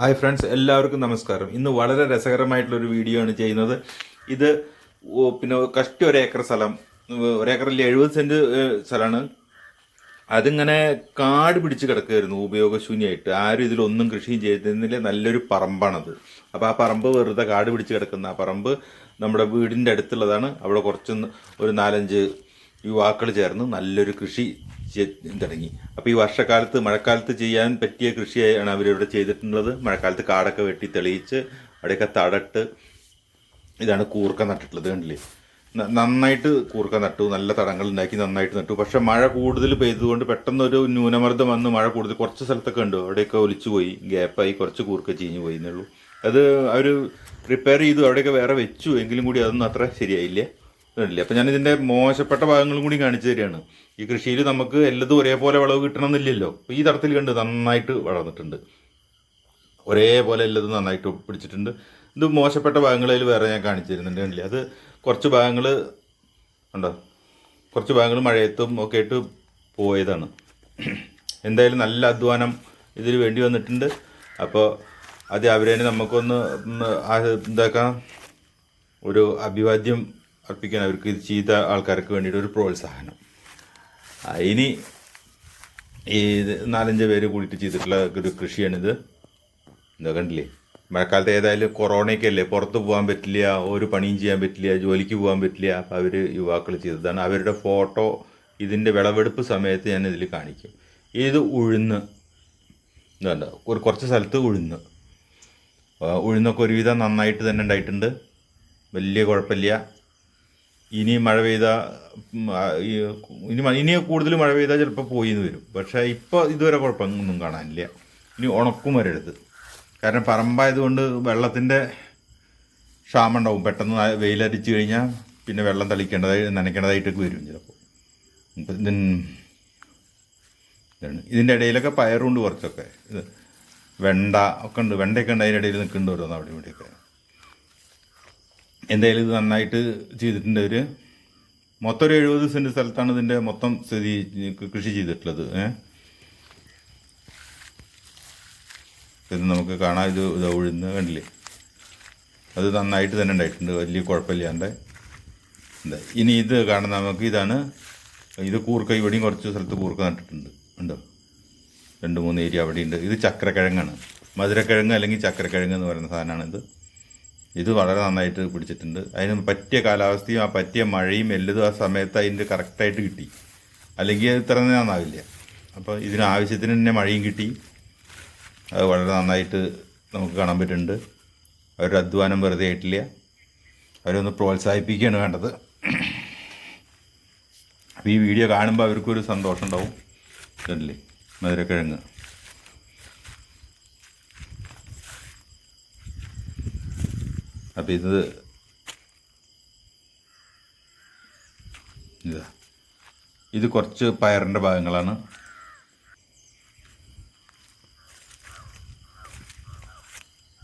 Hi friends എല്ലാവർക്കും നമസ്കാരം. ഇന്ന് വളരെ രസകരമായിട്ടുള്ള ഒരു വീഡിയോ ആണ് ചെയ്യുന്നത്. ഇത് പിന്നെ കഷ്ടി ഒരേക്കർ സ്ഥലം ഒരു ഒരേക്കറിൽ എഴുപത് ഏഹ്, സ്ഥലമാണ് അതിങ്ങനെ കാട് പിടിച്ച് കിടക്കുമായിരുന്നു ഉപയോഗശൂന്യമായിട്ട്. ആരും ഇതിലൊന്നും കൃഷിയും ചെയ്തിരുന്നില്ല. നല്ലൊരു പറമ്പാണത്. അപ്പോൾ ആ പറമ്പ് വെറുതെ കാട് പിടിച്ച് കിടക്കുന്ന ആ പറമ്പ് നമ്മുടെ വീടിന്റെ അടുത്തുള്ളതാണ്. അവിടെ കുറച്ച് ഒരു നാലഞ്ച് യുവാക്കൾ ചേർന്ന് നല്ലൊരു കൃഷി തുടങ്ങി. അപ്പോൾ ഈ വർഷക്കാലത്ത് മഴക്കാലത്ത് ചെയ്യാൻ പറ്റിയ കൃഷിയാണ് അവരിവിടെ ചെയ്തിട്ടുള്ളത്. മഴക്കാലത്ത് കാടൊക്കെ വെട്ടി തെളിയിച്ച് അവിടെയൊക്കെ തടട്ട് ഇതാണ് കൂർക്ക നട്ടിട്ടുള്ളത് കണ്ടില്ലേ? നന്നായിട്ട് കൂർക്ക നട്ടു നല്ല തടങ്ങൾ ഉണ്ടാക്കി നന്നായിട്ട് നട്ടു. പക്ഷെ മഴ കൂടുതൽ പെയ്തുകൊണ്ട് പെട്ടെന്ന് ഒരു ന്യൂനമർദ്ദം വന്ന് മഴ കൂടുതൽ കുറച്ച് സ്ഥലത്തൊക്കെ ഉണ്ട് അവിടെയൊക്കെ ഒലിച്ചു പോയി ഗ്യാപ്പായി കുറച്ച് കൂർക്ക ചീഞ്ഞു പോയി എന്നുള്ളൂ അത് അവർ റിപ്പയർ ചെയ്തു അവിടെയൊക്കെ വേറെ വെച്ചു. എങ്കിലും കൂടി അതൊന്നും അത്ര ശരിയായില്ല. കണ്ടില്ലേ അപ്പം ഞാനിതിന്റെ മോശപ്പെട്ട ഭാഗങ്ങളും കൂടി കാണിച്ചു തരികയാണ്. ഈ കൃഷിയിൽ നമുക്ക് എല്ലതും ഒരേപോലെ വിളവ് കിട്ടണമെന്നില്ലല്ലോ. അപ്പോൾ ഈ തരത്തിൽ കണ്ട് നന്നായിട്ട് വളർന്നിട്ടുണ്ട്. ഒരേപോലെ എല്ലതും നന്നായിട്ട് പിടിച്ചിട്ടുണ്ട്. ഇത് മോശപ്പെട്ട ഭാഗങ്ങളിൽ വേറെ ഞാൻ കാണിച്ചു തരുന്നുണ്ട് കണ്ടില്ലേ? അത് കുറച്ച് ഭാഗങ്ങൾ ഉണ്ടോ? കുറച്ച് ഭാഗങ്ങൾ മഴയത്തും ഒക്കെ ആയിട്ട് പോയതാണ്. എന്തായാലും നല്ല അധ്വാനം ഇതിന് വേണ്ടി വന്നിട്ടുണ്ട്. അപ്പോൾ അത് അവരേനെ നമുക്കൊന്ന് എന്താക്കാം? ഒരു അഭിവാദ്യം അർപ്പിക്കാൻ അവർക്ക് ഇത് ചെയ്ത ആൾക്കാർക്ക് വേണ്ടിയിട്ട് ഒരു പ്രോത്സാഹനം. ഇനി ഈ നാലഞ്ച് പേര് കൂടിയിട്ട് ചെയ്തിട്ടുള്ള ഒരു കൃഷിയാണിത്. എന്താ കണ്ടില്ലേ? മഴക്കാലത്ത് ഏതായാലും കൊറോണയൊക്കെ അല്ലേ പുറത്ത് പോകാൻ പറ്റില്ല ഒരു പണിയും ചെയ്യാൻ പറ്റില്ല ജോലിക്ക് പോകാൻ പറ്റില്ല. അപ്പോൾ അവർ യുവാക്കൾ ചെയ്തതാണ്. അവരുടെ ഫോട്ടോ ഇതിന്റെ വിളവെടുപ്പ് സമയത്ത് ഞാൻ ഇതിൽ കാണിക്കും. ഇത് ഉഴുന്ന്. ഇതുണ്ട് ഒരു കുറച്ച് സ്ഥലത്ത് ഉഴുന്ന്. ഉഴുന്നൊക്കെ ഒരുവിധം നന്നായിട്ട് തന്നെ ഉണ്ടായിട്ടുണ്ട്. വലിയ കുഴപ്പമില്ല. ഇനി മഴ പെയ്ത ഇനി ഇനി കൂടുതൽ മഴ പെയ്താൽ ചിലപ്പോൾ പോയി എന്ന് വരും. പക്ഷേ ഇപ്പോൾ ഇതുവരെ കുഴപ്പമൊന്നും കാണാനില്ല. ഇനി ഉണക്കും വരരുത് കാരണം പറമ്പായതുകൊണ്ട് വെള്ളത്തിന്റെ ക്ഷാമം ഉണ്ടാവും പെട്ടെന്ന് വെയിലടിച്ച് കഴിഞ്ഞാൽ പിന്നെ വെള്ളം തളിക്കേണ്ടതായി നനയ്ക്കേണ്ടതായിട്ടൊക്കെ വരും ചിലപ്പോൾ ഇതാണ്. ഇതിന്റെ ഇടയിലൊക്കെ പയറുണ്ട് കുറച്ചൊക്കെ. ഇത് വെണ്ട ഒക്കെ ഉണ്ട്. വെണ്ടയൊക്കെ ഉണ്ട്. അതിന്റെ ഇടയിൽ നിൽക്കുന്നുണ്ട് ഓരോന്ന് അവിടെ ഇവിടെയൊക്കെ. എന്തായാലും ഇത് നന്നായിട്ട് ചെയ്തിട്ടുണ്ട് ഒരു മൊത്തം ഒരു എഴുപത് സെന്റ് സ്ഥലത്താണ് ഇതിന്റെ മൊത്തം സ്ഥിതി കൃഷി ചെയ്തിട്ടുള്ളത്. ഇത് നമുക്ക് കാണാം. ഇത് ഇത് ഉഴുന്ന് കണ്ടില്ലേ? അത് നന്നായിട്ട് തന്നെ ഉണ്ടായിട്ടുണ്ട്. വലിയ കുഴപ്പമില്ലാണ്ട്. ഇനി ഇത് കാണുന്ന നമുക്ക് ഇതാണ്. ഇത് കൂർക്ക ഇവിടെയും കുറച്ച് സ്ഥലത്ത് കൂർക്ക നട്ടിട്ടുണ്ട്. ഉണ്ടോ? രണ്ട് മൂന്ന് ഏരിയ അവിടെയുണ്ട്. ഇത് ചക്രക്കിഴങ്ങാണ്. മധുരക്കിഴങ്ങ് അല്ലെങ്കിൽ ചക്രക്കിഴങ്ങ് എന്ന് പറയുന്ന സാധനമാണ് ഇത് വളരെ നന്നായിട്ട് പിടിച്ചിട്ടുണ്ട്. അതിന് പറ്റിയ കാലാവസ്ഥയും ആ പറ്റിയ മഴയും എല്ലതും ആ സമയത്ത് അതിന്റെ കറക്റ്റായിട്ട് കിട്ടി. അല്ലെങ്കിൽ ഇത്ര നന്നാവില്ല. അപ്പോൾ ഇതിന് ആവശ്യത്തിന് തന്നെ മഴയും കിട്ടി. അത് വളരെ നന്നായിട്ട് നമുക്ക് കാണാൻ പറ്റുന്നുണ്ട്. അവരുടെ അധ്വാനം വെറുതെ ആയിട്ടില്ല. അവരൊന്ന് പ്രോത്സാഹിപ്പിക്കുകയാണ് വേണ്ടത്. അപ്പോൾ ഈ വീഡിയോ കാണുമ്പോൾ അവർക്കൊരു സന്തോഷം ഉണ്ടാവും ഇതല്ലേ? മധുരക്കിഴങ്ങ്. അപ്പം ഇത് ഇതാ. ഇത് കുറച്ച് പയറിന്റെ ഭാഗങ്ങളാണ്.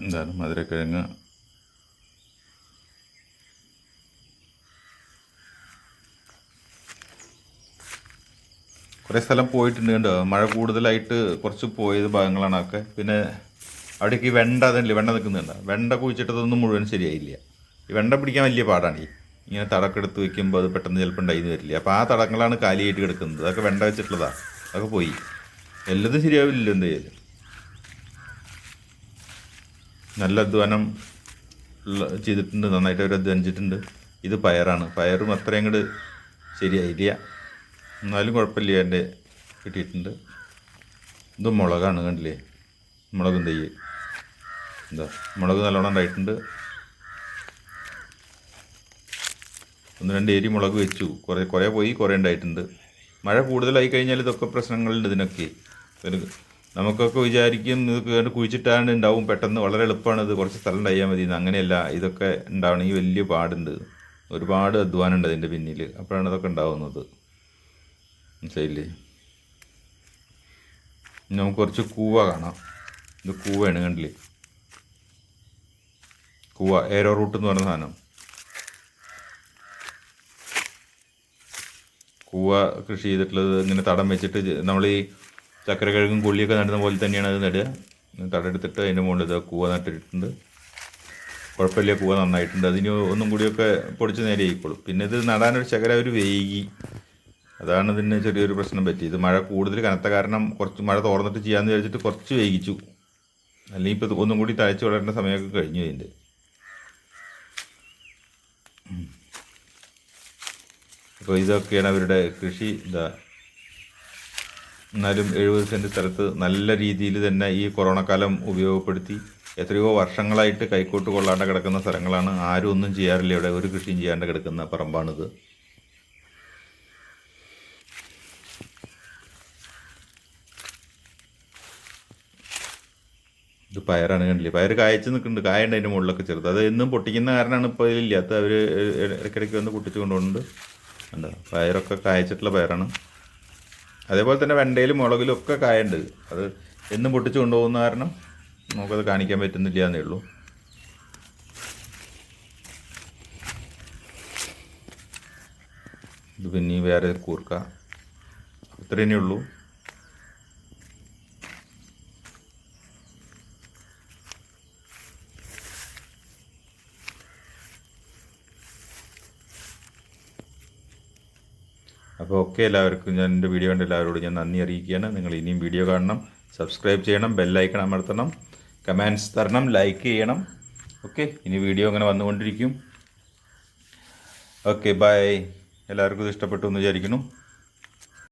എന്താണ് മധുരക്കിഴങ്ങ്. കുറേ സ്ഥലം പോയിട്ടുണ്ട് കണ്ടോ? മഴ കൂടുതലായിട്ട് കുറച്ച് പോയത് ഭാഗങ്ങളാണ് ഒക്കെ പിന്നെ അവിടേക്ക് ഈ വെണ്ട അതല്ലേ വെണ്ട നിൽക്കുന്നുണ്ട് വെണ്ട കുഴിച്ചിട്ടതൊന്നും മുഴുവൻ ശരിയായില്ല. ഈ വെണ്ട പിടിക്കാൻ വലിയ പാടാണ്. ഈ ഇങ്ങനെ തടക്കെടുത്ത് വെക്കുമ്പോൾ അത് പെട്ടെന്ന് ചിലപ്പോൾ ഉണ്ടായിന്ന് വരില്ല. അപ്പോൾ ആ തടങ്ങളാണ് കാലിയായിട്ട് കിടക്കുന്നത്. അതൊക്കെ വെണ്ട വെച്ചിട്ടുള്ളതാണ് അതൊക്കെ പോയി. എല്ലാതും ശരിയാവില്ല എന്ത് ചെയ്യാലും? നല്ല അധ്വാനം ചെയ്തിട്ടുണ്ട്. നന്നായിട്ട് അവർ അധ്വാനിച്ചിട്ടുണ്ട്. ഇത് പയറാണ്. പയറും അത്രയും അങ്ങോട്ട് ശരിയായില്ല. എന്നാലും കുഴപ്പമില്ല. എന്റെ കിട്ടിയിട്ടുണ്ട്. ഇത് മുളകാണ് കണ്ടില്ലേ? മുളകും തൈ. എന്താ മുളക് നല്ലോണം ഉണ്ടായിട്ടുണ്ട്. ഒന്ന് രണ്ട് ഏരി മുളക് വെച്ചു. കുറേ കുറേ പോയി കുറേ ഉണ്ടായിട്ടുണ്ട്. മഴ കൂടുതലായി കഴിഞ്ഞാൽ ഇതൊക്കെ പ്രശ്നങ്ങളുണ്ട് ഇതിനൊക്കെ. നമുക്കൊക്കെ വിചാരിക്കും ഇത് കണ്ട് കുഴിച്ചിട്ടാണ് ഉണ്ടാവും. പെട്ടെന്ന് വളരെ എളുപ്പമാണ് ഇത് കുറച്ച് സ്ഥലം ഉണ്ടായാൽ മതി. അങ്ങനെയല്ല ഇതൊക്കെ ഉണ്ടാവണമെങ്കിൽ വലിയ പാടുണ്ട്. ഒരുപാട് അധ്വാനം ഉണ്ട് അതിന്റെ പിന്നിൽ. അപ്പോഴാണ് ഇതൊക്കെ ഉണ്ടാവുന്നത്. മനസ്സിലായില്ലേ? നമുക്ക് കുറച്ച് കൂവ കാണാം. ഇത് കൂവയാണ് കണ്ടില്ലേ? കൂവ ഏരോ റൂട്ട് എന്ന് പറയുന്ന സാധനം. കൂവ കൃഷി ചെയ്തിട്ടുള്ളത് ഇങ്ങനെ തടം വെച്ചിട്ട് നമ്മൾ ഈ ചക്കരക്കിഴങ്ങും കൊള്ളിയൊക്കെ നടുന്ന പോലെ തന്നെയാണ് അത് നടുക. തടെടുത്തിട്ട് അതിന്റെ മുകളിൽ ഇത് കൂവ നട്ടിട്ടുണ്ട്. കുഴപ്പമില്ല കൂവ നന്നായിട്ടുണ്ട്. അതിന് ഒന്നും കൂടിയൊക്കെ പൊടിച്ച് നേരെ ആയിക്കോളും. പിന്നെ ഇത് നടാനൊരു ചക്കര ഒരു വൈകി അതാണ് ഇതിന് ചെറിയൊരു പ്രശ്നം പറ്റിയത്. മഴ കൂടുതൽ കനത്ത കാരണം കുറച്ച് മഴ തോർന്നിട്ട് ചെയ്യാമെന്ന് വിചാരിച്ചിട്ട് കുറച്ച് വൈകിച്ചു അല്ലെങ്കിൽ ഇപ്പോൾ ഒന്നും കൂടി തഴച്ചു വളരേണ്ട സമയമൊക്കെ കഴിഞ്ഞു അതിന്റെ അപ്പോൾ ഇതൊക്കെയാണ് അവരുടെ കൃഷി ഇതാ. എന്നാലും എഴുപത് സെന്റ് സ്ഥലത്ത് നല്ല രീതിയിൽ തന്നെ ഈ കൊറോണ കാലം ഉപയോഗപ്പെടുത്തി എത്രയോ വർഷങ്ങളായിട്ട് കൈക്കോട്ട് കൊള്ളാണ്ട് കിടക്കുന്ന സ്ഥലങ്ങളാണ്. ആരും ഒന്നും ചെയ്യാറില്ല ഇവിടെ. ഒരു കൃഷിയും ചെയ്യാണ്ട് കിടക്കുന്ന പറമ്പാണിത്. പയറാണ് കണ്ടില്ലേ? പയർ കായച്ച് നിൽക്കുന്നുണ്ട്. കായണ്ട് അതിന്റെ മുകളിലൊക്കെ ചെറുത്. അത് എന്നും പൊട്ടിക്കുന്ന കാരണമാണ് ഇപ്പോൾ ഇല്ലാത്ത അവർ ഇടയ്ക്കിടയ്ക്ക് വന്ന് പൊട്ടിച്ച് കൊണ്ടുപോകുന്നുണ്ട്. എന്താ പയറൊക്കെ കായച്ചിട്ടുള്ള പയറാണ്. അതേപോലെ തന്നെ വെണ്ടയിലും മുളകിലും ഒക്കെ കായുണ്ട്. അത് എന്നും പൊട്ടിച്ച് കൊണ്ടുപോകുന്ന കാരണം നമുക്കത് കാണിക്കാൻ പറ്റുന്നില്ല എന്നേ ഉള്ളൂ. ഇത് പിന്നെ വേറെ കൂർക്ക. ഇത്രയേ ഉള്ളൂ. അപ്പോൾ ഓക്കെ എല്ലാവർക്കും ഞാൻ എന്റെ വീഡിയോ കണ്ട എല്ലാവരോടും ഞാൻ നന്ദി അറിയിക്കുകയാണ്. നിങ്ങൾ ഇനിയും വീഡിയോ കാണണം സബ്സ്ക്രൈബ് ചെയ്യണം ബെല്ലൈക്കൺ അമർത്തണം കമൻസ് തരണം ലൈക്ക് ചെയ്യണം. ഓക്കെ ഇനി വീഡിയോ അങ്ങനെ വന്നുകൊണ്ടിരിക്കും. ഓക്കെ ബൈ എല്ലാവർക്കും ഇത് ഇഷ്ടപ്പെട്ടു എന്ന് വിചാരിക്കുന്നു.